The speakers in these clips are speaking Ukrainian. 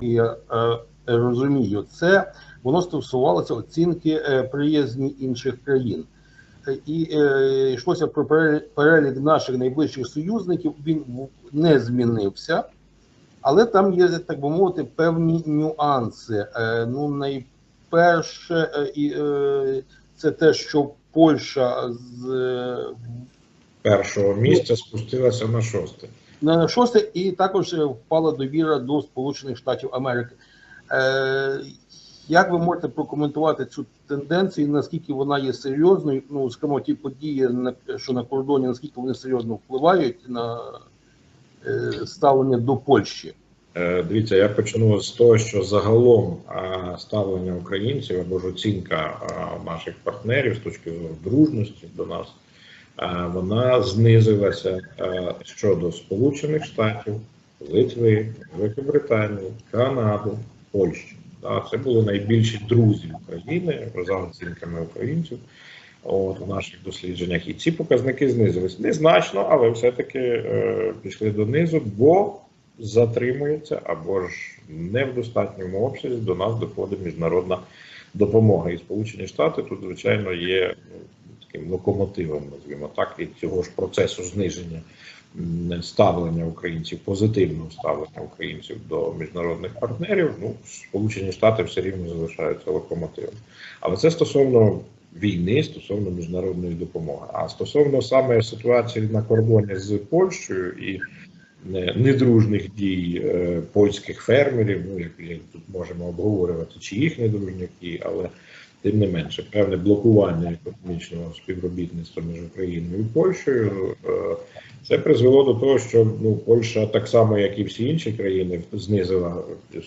я е, розумію, це воно стосувалося оцінки е, приязні інших країн. Е, І е, йшлося про перелік, наших найближчих союзників. Він не змінився, але там є, так би мовити, певні нюанси. Е, ну, найперше, е, і, е, це те, що Польща з е, Першого місця спустилася на шосте. Шосте, і також е, впала довіра до Сполучених Штатів Америки. Е, як ви можете прокоментувати цю тенденцію? Наскільки вона є серйозною? Ну, скажімо, ті події, що на кордоні, наскільки вони серйозно впливають на е, ставлення до Польщі? Дивіться, я почну з того, що загалом ставлення українців або ж оцінка наших партнерів з точки зору дружності до нас, вона знизилася щодо Сполучених Штатів, Литви, Великобританії, Канади, Польщі. Це були найбільші друзі України за оцінками українців. От у наших дослідженнях, і ці показники знизились незначно, але все-таки е, пішли донизу, бо затримується або ж не в достатньому обсязі до нас доходить міжнародна допомога. І Сполучені Штати тут, звичайно, є таким локомотивом, назвімо так, і цього ж процесу зниження ставлення українців, позитивного ставлення українців до міжнародних партнерів. Ну, Сполучені Штати все рівно залишаються локомотивом. Але це стосовно війни, стосовно міжнародної допомоги. А стосовно саме ситуації на кордоні з Польщею і недружних дій е, польських фермерів, ну як, тут можемо обговорювати, чи їх недружних дій, але тим не менше, певне блокування економічного співробітництва між Україною і Польщею. е, Це призвело до того, що ну Польща, так само як і всі інші країни, знизила е,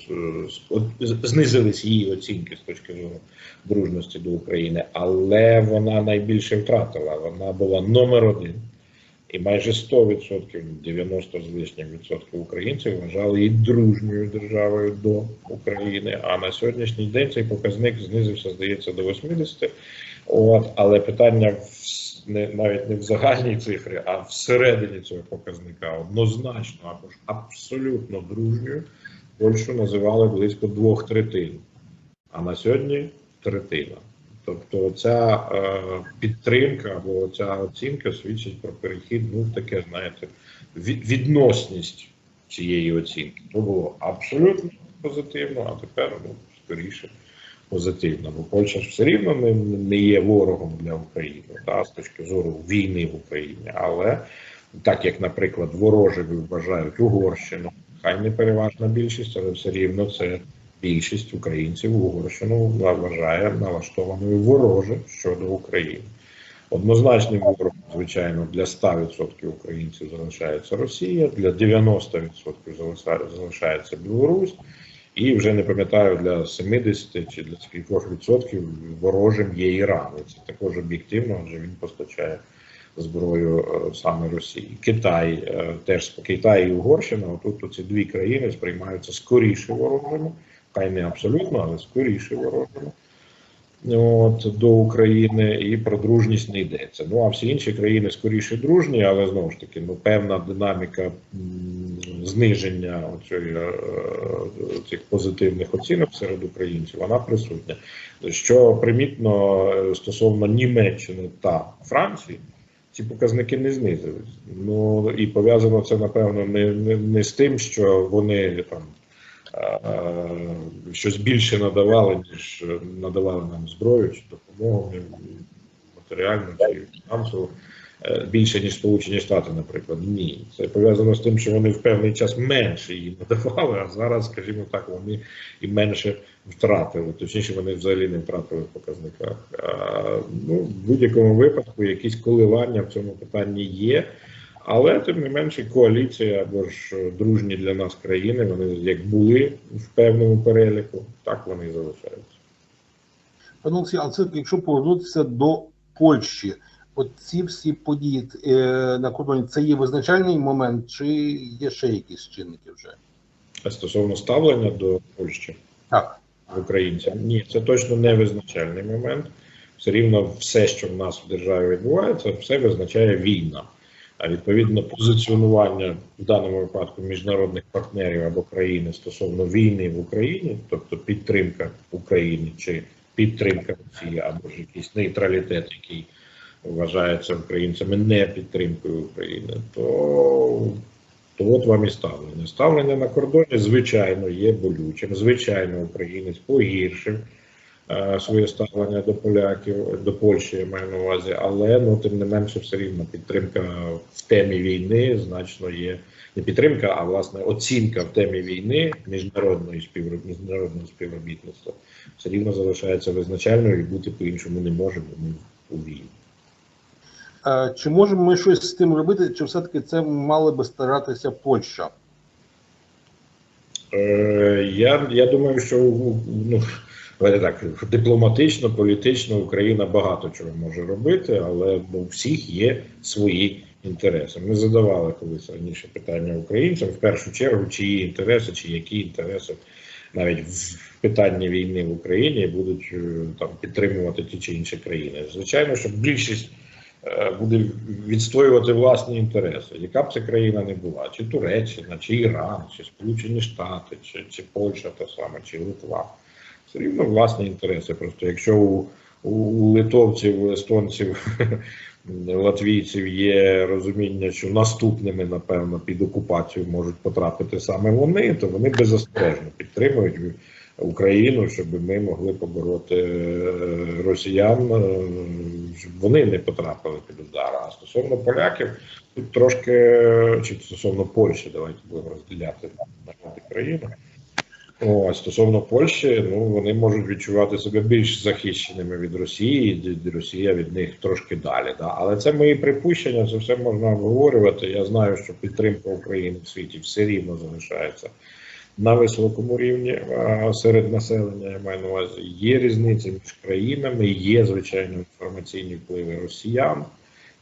знизились її оцінки з точки зору дружності до України, але вона найбільше втратила. Вона була номер один. І майже 100%, 90 з лишнім відсотків українців вважали її дружньою державою до України. А на сьогоднішній день цей показник знизився, здається, до 80. От, але питання в, не, навіть не в загальній цифрі, а всередині цього показника однозначно або ж абсолютно дружньою Польщу називали близько двох третин, а на сьогодні третина. Тобто ця е, підтримка або ця оцінка свідчить про перехід, ну таке, знаєте, відносність цієї оцінки. То було абсолютно позитивно, а тепер ну, скоріше позитивно. Бо Польща ж все рівно не, не є ворогом для України та, з точки зору війни в Україні. Але так як, наприклад, ворожими вважають Угорщину, хай не переважна більшість, але все рівно це більшість українців Угорщину вважає налаштованою вороже щодо України. Однозначним ворогом, звичайно, для 100% українців залишається Росія, для 90% залишається- Білорусь, і вже не пам'ятаю для 70 чи для скількох відсотків ворожим є Іран. Це також об'єктивно, адже він постачає зброю е, саме Росії. Китай е, теж Китай і Угорщина. Отут ці дві країни сприймаються скоріше ворожими, хай не абсолютно, але скоріше ворожими. От до України і про дружність не йдеться. Ну а всі інші країни скоріше дружні, але знову ж таки, ну певна динаміка зниження оцього, е, цих позитивних оцінок серед українців, вона присутня. Що примітно е, стосовно Німеччини та Франції, ці показники не знизились. Ну і пов'язано це напевно не, не, не з тим, що вони там щось більше надавали, ніж надавали нам зброю чи допомогу матеріальну чи фінансову. е, Більше ніж Сполучені Штати, наприклад, ні, це пов'язано з тим, що вони в певний час менше її надавали, а зараз, скажімо так, вони і менше втратили. Точніше, вони взагалі не втратили в показниках. А, ну, в будь-якому випадку якісь коливання в цьому питанні є. Але тим не менше, коаліція або ж е, дружні для нас країни, вони як були в певному переліку, так вони і залишаються. Пане Олексій, а це якщо повернутися до Польщі, от ці всі події е, на кордоні, це є визначальний момент, чи є ще якісь чинники вже? А стосовно ставлення до Польщі Так. українцям, ні, це точно не визначальний момент. Все рівно все, що в нас в державі відбувається, все визначає війна. А відповідно позиціонування в даному випадку міжнародних партнерів або країни стосовно війни в Україні, тобто підтримка України чи підтримка Росії, або ж якийсь нейтралітет, який вважається українцями не підтримкою України, то, то от вам і ставлення. Ставлення на кордоні, звичайно, є болючим. Звичайно, українець погіршив своє ставлення до поляків, до Польщі, я маю на увазі, але ну тим не менше, все рівно підтримка в темі війни значно є. Не підтримка, а власне оцінка в темі війни міжнародної співроб... міжнародного співробітництва все рівно залишається визначальною і бути по-іншому не може, бо ми у війні. Е, Чи можемо ми щось з тим робити, чи все-таки це мала би старатися Польща? Е, я, я думаю, що ну, так, дипломатично, політично Україна багато чого може робити, але у всіх є свої інтереси. Ми задавали колись раніше питання українцям в першу чергу, чиї інтереси, чи які інтереси навіть в питанні війни в Україні будуть е, там підтримувати ті чи інші країни. Звичайно, що більшість е, буде відстоювати власні інтереси, яка б це країна не була, чи Туреччина, чи Іран, чи Сполучені Штати, чи, чи Польща та саме, чи Литва. Все рівно власні інтереси. Просто якщо у, у, литовців, естонців, латвійців є розуміння, що наступними, напевно, під окупацію можуть потрапити саме вони, то вони беззастережно підтримують Україну, щоб ми могли побороти е, росіян, е, щоб вони не потрапили під удар. А стосовно поляків, тут трошки чи стосовно Польщі, давайте будемо розділяти народи країни. О, стосовно Польщі, ну вони можуть відчувати себе більш захищеними від Росії, Росія від них трошки далі. Да? Але це мої припущення, це все можна обговорювати. Я знаю, що підтримка України в світі все рівно залишається на високому рівні серед населення. Я маю на увазі. Є різниці між країнами, є звичайно інформаційні впливи росіян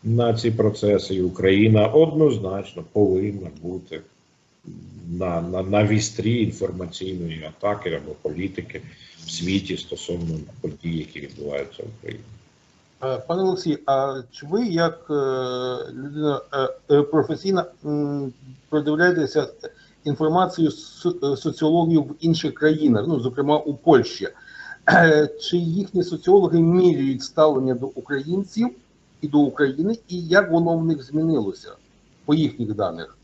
на ці процеси, і Україна однозначно повинна бути на, на, на вістрі інформаційної атаки або політики в світі стосовно подій, які відбуваються в Україні. Е, Пане Олексій, а чи ви як е, людина е, професійна м, придивляєтеся інформацію со- е, в інших країнах, ну зокрема у Польщі? Чи їхні соціологи міряють ставлення до українців і до України, і як воно в них змінилося по їхніх даних?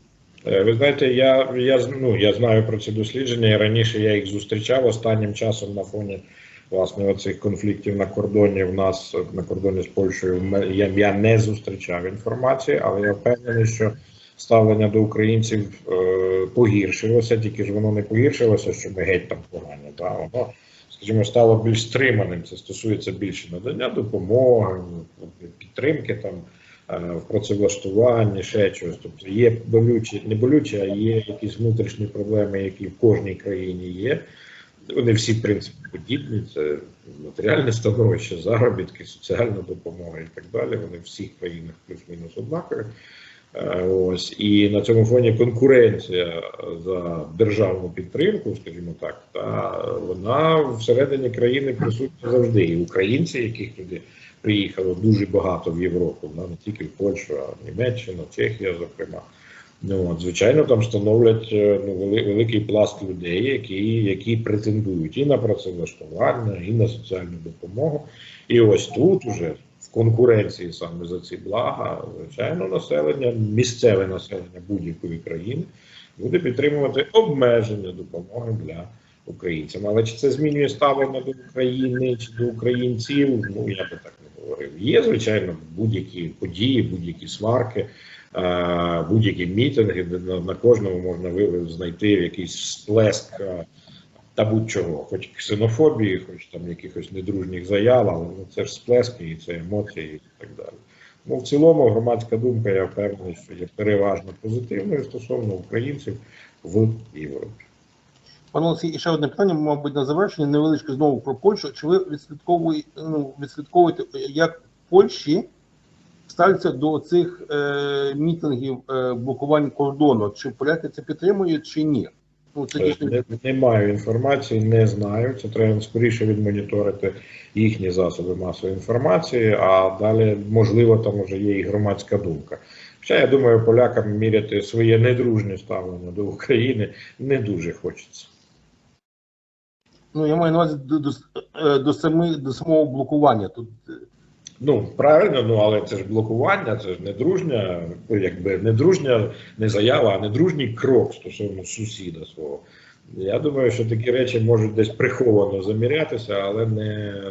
Е, Ви знаєте, я, я, ну, я знаю про ці дослідження, і раніше я їх зустрічав останнім часом на фоні власне оцих конфліктів на кордоні. В нас на кордоні з Польщею я, я не зустрічав інформації, але я впевнений, що ставлення до українців е, погіршилося, тільки ж воно не погіршилося, що ми геть там погані. Да? Воно, скажімо, стало більш стриманим. Це стосується більше надання допомоги, підтримки там в працевлаштуванні, ще чогось. Тобто є болючі, не болючі, а є якісь внутрішні проблеми, які в кожній країні є. Вони всі, в принципі, подібні. Це матеріальне становище, заробітки, соціальна допомога і так далі. Вони в всіх країнах плюс-мінус однакові. Е, Ось і на цьому фоні конкуренція за державну підтримку, скажімо так, та вона всередині країни присутня завжди. І українці, яких туди приїхало дуже багато в Європу, не тільки в Польщу, а Німеччина, Чехія, зокрема. Ну, от, звичайно, там становлять е, ну, вели- великий пласт людей, які, які претендують і на працевлаштування, і на соціальну допомогу. І ось тут уже в конкуренції саме за ці блага, звичайно, населення, місцеве населення будь-якої країни буде підтримувати обмеження допомоги для українцям. Але чи це змінює ставлення до України чи до українців? Ну я би так не говорив. Є звичайно будь-які події, будь-які сварки. е, Будь-які мітинги, де на, кожному можна знайти якийсь сплеск е, та будь-чого, хоч ксенофобії, хоч там якихось недружніх заяв, але ну, це ж сплески і це емоції і так далі. Ну, в цілому, громадська думка, я впевнений, що є переважно позитивною стосовно українців в Європі. Пане Олексій, і ще одне питання, мабуть, на завершення, невеличке знову про Польщу. Чи ви відслідковуєте, ну, відслідковуєте, як в Польщі ставляться до цих е, мітингів е, блокувань кордону? Чи поляки це підтримують, чи ні? Ну, це дійсно Не, не маю інформації, не знаю. Це треба скоріше відмоніторити їхні засоби масової інформації, а далі, можливо, там вже є і громадська думка Хоча я думаю, полякам міряти своє недружнє ставлення до України не дуже хочеться. Ну, я маю на увазі до, до, е, до, сами, до самого блокування. Тут е, Ну правильно, ну але це ж блокування, це ж не дружня, якби не дружня не заява, а не дружній крок стосовно сусіда свого. Я думаю, що такі речі можуть десь приховано замірятися, але не,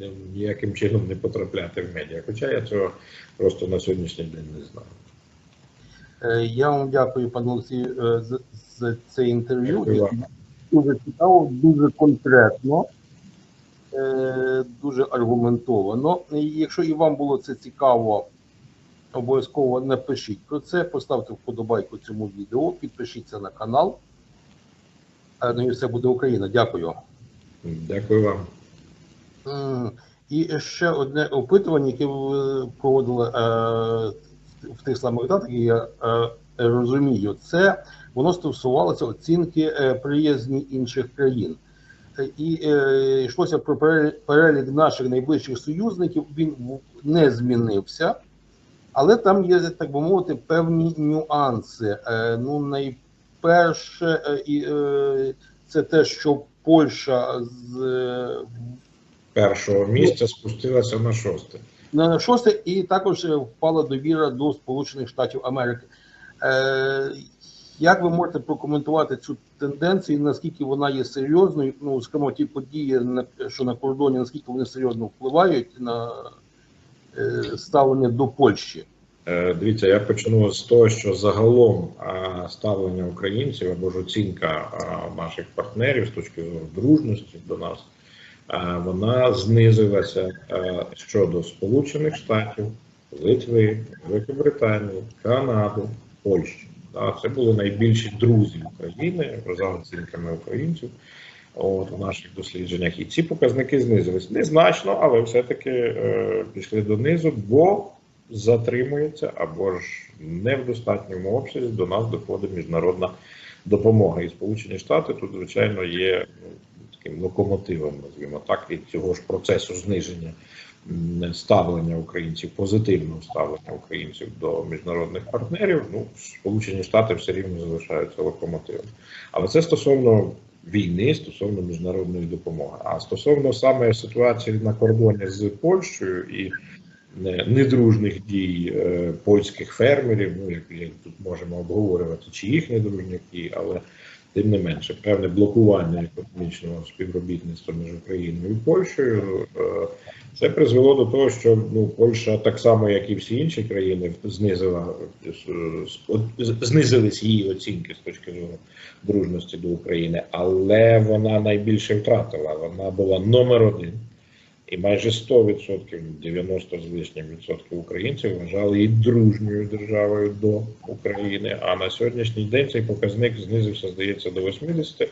не ніяким чином не потрапляти в медіа. Хоча я цього просто на сьогоднішній день не знаю. Е, Я вам дякую, пане Олексію, за, за це інтерв'ю. Дуже цікаво, дуже конкретно, е, дуже аргументовано. І якщо і вам було це цікаво, обов'язково напишіть про це, поставте вподобайку цьому відео, підпишіться на канал. Е, Ну і все буде Україна. Дякую. Дякую вам. І ще одне опитування, яке ви проводили е, в тих самих датах, які я розумію, це воно стосувалося оцінки е, приязні інших країн. Е, І е, йшлося про перелік, наших найближчих союзників. Він не змінився, але там є, так би мовити, певні нюанси. Е, ну, найперше, е, е, це те, що Польща з е, Першого місця спустилася на шосте. на шосте, і також е, впала довіра до Сполучених Штатів Америки. Е, як ви можете прокоментувати цю тенденцію, наскільки вона є серйозною? Ну, скажімо, ті події, що на кордоні, наскільки вони серйозно впливають на е, ставлення до Польщі? Е, Дивіться, я почну з того, що загалом ставлення українців або ж оцінка наших партнерів з точки зору дружності до нас, вона знизилася щодо Сполучених Штатів, Литви, Великобританії, Канади, Польщі. Це були найбільші друзі України за оцінками українців. От у наших дослідженнях, і ці показники знизились незначно, але все-таки е, пішли донизу, бо затримується або ж не в достатньому обсязі до нас доходить міжнародна допомога. І Сполучені Штати тут, звичайно, є ну, таким локомотивом, назвімо так, і цього ж процесу зниження ставлення українців, позитивного ставлення українців до міжнародних партнерів. Ну, Сполучені Штати все рівно залишаються локомотивом. Але це стосовно війни, стосовно міжнародної допомоги. А стосовно саме ситуації на кордоні з Польщею і недружних дій е, польських фермерів, ну як, тут можемо обговорювати, чи їх недружні дій, але тим не менше, певне блокування економічного співробітництва між Україною і Польщею. е, Це призвело до того, що ну Польща, так само як і всі інші країни, знизила е, знизились її оцінки з точки зору дружності до України, але вона найбільше втратила. Вона була номер один. І майже 100%, 90 з лишнім відсотків українців вважали її дружньою державою до України. А на сьогоднішній день цей показник знизився, здається, до 80.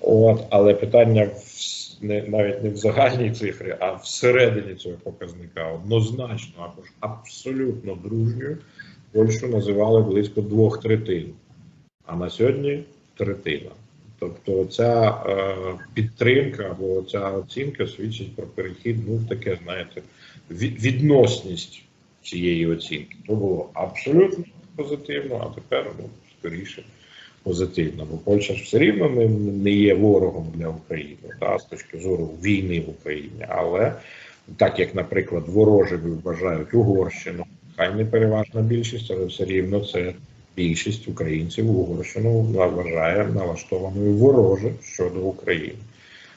От, але питання в, не, навіть не в загальній цифрі, а всередині цього показника однозначно або ж абсолютно дружньою Польщу називали близько двох третин. А на сьогодні третина. Тобто ця е, підтримка або ця оцінка свідчить про перехід, ну таке, знаєте, відносність цієї оцінки. То було абсолютно позитивно, а тепер ну, скоріше позитивно. Бо Польща ж все рівно не, не є ворогом для України та, з точки зору війни в Україні. Але так як, наприклад, ворожими вважають Угорщину, хай не переважна більшість, але все рівно це більшість українців Угорщину вважає налаштованою вороже щодо України.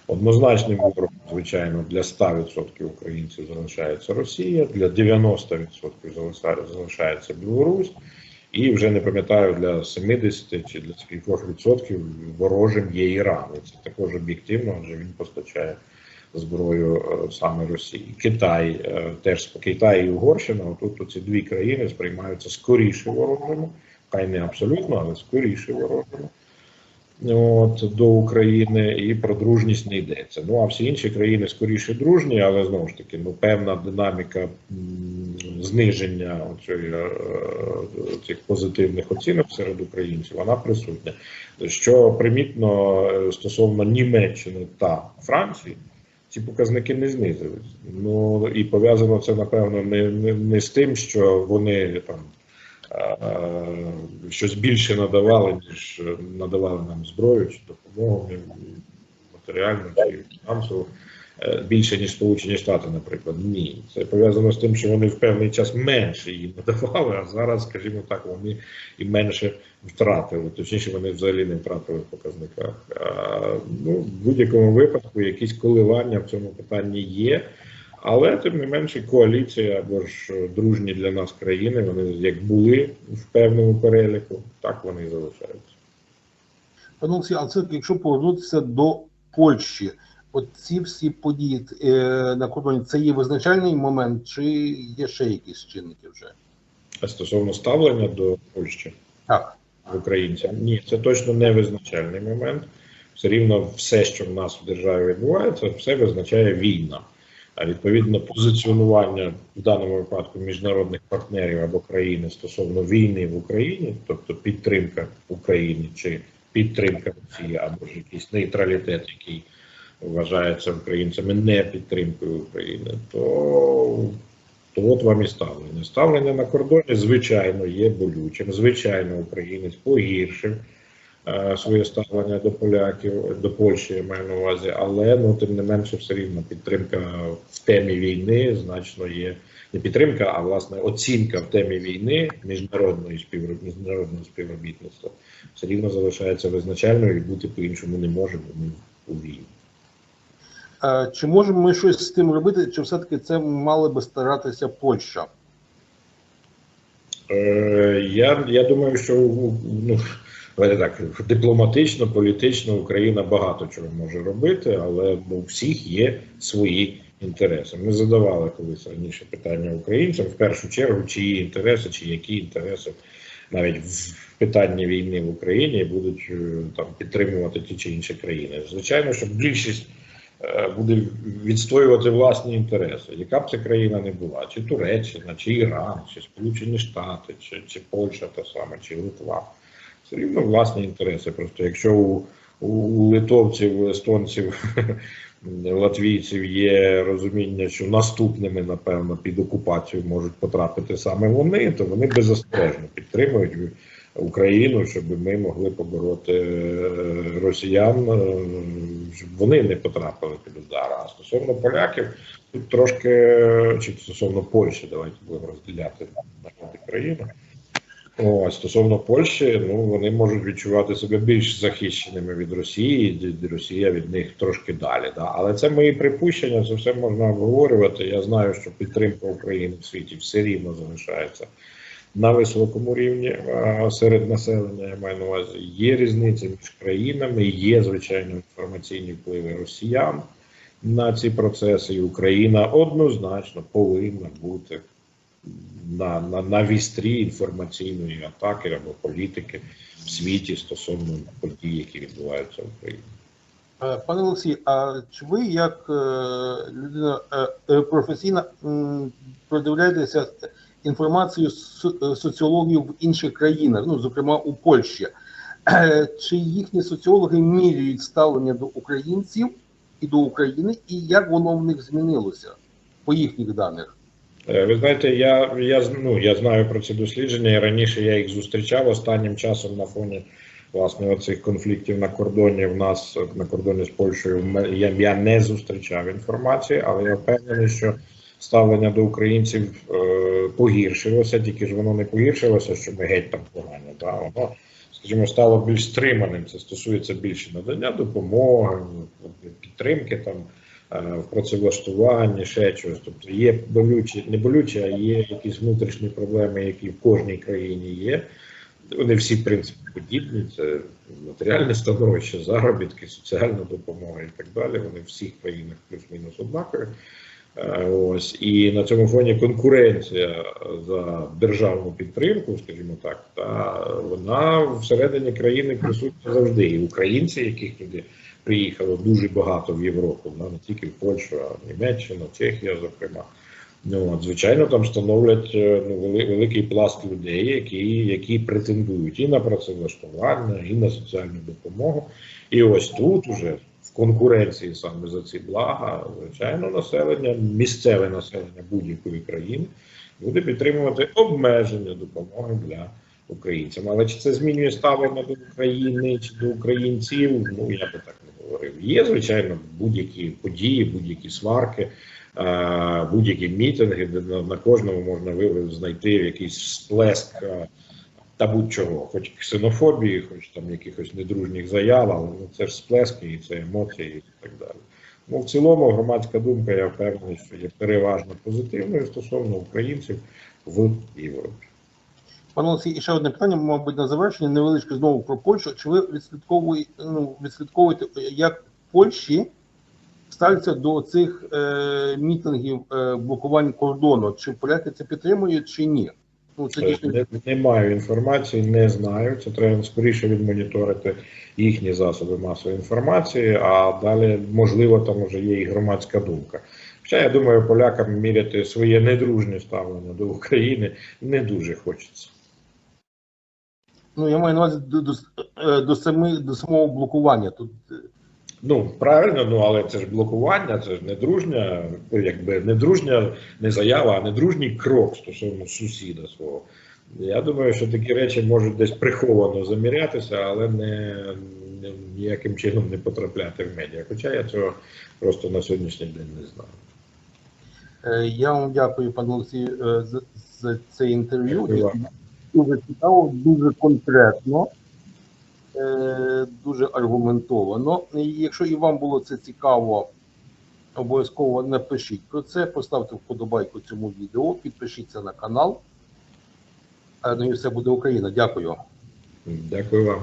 Однозначним ворогом, звичайно, для 100% українців залишається Росія, для 90% залишається Білорусь, і вже не пам'ятаю для 70 чи для скількох відсотків ворожим є Іран. І це також об'єктивно, адже він постачає зброю е, саме Росії. Китай е, теж Китай і Угорщина. Тут ці дві країни сприймаються скоріше ворожими, хай не абсолютно, але скоріше ворожими. От до України і про дружність не йдеться. Ну а всі інші країни скоріше дружні, але знову ж таки, ну певна динаміка зниження е, цих позитивних оцінок серед українців, вона присутня. Що примітно е, стосовно Німеччини та Франції, ці показники не знизились. Ну і пов'язано це напевно не, не, не з тим, що вони там щось більше надавали, ніж надавали нам зброю чи допомогу матеріальну чи фінансову. е, Більше ніж Сполучені Штати, наприклад, ні, це пов'язано з тим, що вони в певний час менше їм надавали, а зараз, скажімо так, вони і менше втратили. Точніше, вони взагалі не втратили в показниках. Ну, в будь-якому випадку якісь коливання в цьому питанні є. Але тим не менше, коаліція або ж дружні для нас країни, вони як були в певному переліку, так вони і залишаються. Пане Олексій, а це якщо повернутися до Польщі, от ці всі події е, на кордоні, це є визначальний момент, чи є ще якісь чинники вже? А стосовно ставлення до Польщі Так. українцям, ні, це точно не визначальний момент. Все рівно все, що в нас в державі відбувається, все визначає війна. Відповідно позиціонування в даному випадку міжнародних партнерів або країни стосовно війни в Україні, тобто підтримка України чи підтримка Росії, або ж якийсь нейтралітет, який вважається українцями не підтримкою України, то, то от вам і ставлення. Ставлення на кордоні, звичайно, є болючим. Звичайно, українець погіршив своє ставлення до поляків, до Польщі я маю на увазі, але ну тим не менше, все рівно підтримка в темі війни значно є. Не підтримка, а власне оцінка в темі війни міжнародної співроб... міжнародного співробітництва все рівно залишається визначальною і бути по-іншому не може, бо ми у війні. Е, чи можемо ми щось з тим робити, чи все-таки це мали би старатися Польща? Е, я, я думаю, що ну, так, дипломатично, політично Україна багато чого може робити, але у всіх є свої інтереси. Ми задавали колись раніше питання українцям в першу чергу, чиї інтереси, чи які інтереси навіть в питанні війни в Україні будуть е, там підтримувати ті чи інші країни. Звичайно, що більшість е, буде відстоювати власні інтереси, яка б це країна не була, чи Туреччина, чи Іран, чи Сполучені Штати, чи, чи Польща та сама, чи Литва. Все рівно власні інтереси. Просто якщо у, у литовців, естонців, латвійців є розуміння, що наступними, напевно, під окупацію можуть потрапити саме вони, то вони беззастережно підтримують Україну, щоб ми могли побороти е, росіян, е, щоб вони не потрапили під удар. А стосовно поляків, тут трошки чи стосовно Польщі, давайте будемо розділяти народи країни. О, стосовно Польщі, ну вони можуть відчувати себе більш захищеними від Росії, Росія від них трошки далі. Да? Але це мої припущення, це все можна обговорювати. Я знаю, що підтримка України в світі все рівно залишається на високому рівні серед населення. Я маю на увазі, є різниця між країнами, є звичайно інформаційні впливи росіян на ці процеси, і Україна однозначно повинна бути на, на, на вістрі інформаційної атаки або політики в світі стосовно подій, які відбуваються в Україні. Е, Пане Олексій, а чи ви як е, людина е, професійна продивляєтеся інформацію з соціологів в інших країнах, ну зокрема у Польщі? Чи їхні соціологи міряють ставлення до українців і до України, і як воно в них змінилося по їхніх даних? Е, Ви знаєте, я, я, ну, я знаю про ці дослідження, і раніше я їх зустрічав останнім часом на фоні власне оцих конфліктів на кордоні. В нас на кордоні з Польщею я, я не зустрічав інформації, але я впевнений, що ставлення до українців е, погіршилося, тільки ж воно не погіршилося, що ми геть там погані. Да? Воно, скажімо, стало більш стриманим. Це стосується більше надання допомоги, підтримки там в працевлаштуванні, ще чогось. Тобто є болючі, не болючі, а є якісь внутрішні проблеми, які в кожній країні є. Вони всі, в принципі, подібні. Це матеріальне становище, заробітки, соціальна допомога і так далі. Вони в всіх країнах плюс-мінус однакові. Е, Ось і на цьому фоні конкуренція за державну підтримку, скажімо так, та вона всередині країни присутня завжди. І українці, яких туди приїхало дуже багато в Європу, не тільки в Польщу, а в Німеччину, Чехія, зокрема. Ну, от, звичайно, там становлять е, ну, великий пласт людей, які, які претендують і на працевлаштування, і на соціальну допомогу. І ось тут уже в конкуренції саме за ці блага, звичайно, населення, місцеве населення будь-якої країни буде підтримувати обмеження допомоги для українцям. Але чи це змінює ставлення до України чи до українців? Ну я би так не говорив. Є звичайно будь-які події, будь-які сварки, е, будь-які мітинги, де на, кожному можна знайти якийсь сплеск. е, Та будь-чого, хоч ксенофобії, хоч там якихось недружніх заяв, але ну, це ж сплески і це емоції і так далі. Ну, в цілому, громадська думка, я впевнений, що є переважно позитивною стосовно українців в Європі. Пане Олексій, і ще одне питання, мабуть, на завершення, невеличке знову про Польщу. Чи ви відслідковуєте, ну, відслідковуєте, як Польщі ставляться до цих е, мітингів е, блокувань кордону? Чи поляки це підтримують, чи ні? Ну, це Е, дійсно Не, не маю інформації, не знаю. Це треба скоріше відмоніторити їхні засоби масової інформації, а далі, можливо, там вже є і громадська думка. Хоча я думаю, полякам міряти своє недружнє ставлення до України не дуже хочеться. Ну я маю на увазі до, до, е, до, сами, до самого блокування. Тут е, Ну правильно, ну але це ж блокування, це ж не дружня, якби не дружня не заява, а не дружній крок стосовно сусіда свого. Я думаю, що такі речі можуть десь приховано замірятися, але не, не ніяким чином не потрапляти в медіа. Хоча я цього просто на сьогоднішній день не знаю. Е, Я вам дякую, пане Олексій, е, за, за це інтерв'ю. Дуже цікаво, дуже конкретно, е, дуже аргументовано. Якщо і вам було це цікаво, обов'язково напишіть про це, поставте вподобайку цьому відео, підпишіться на канал. Е, Ну і все буде Україна. Дякую. Дякую вам.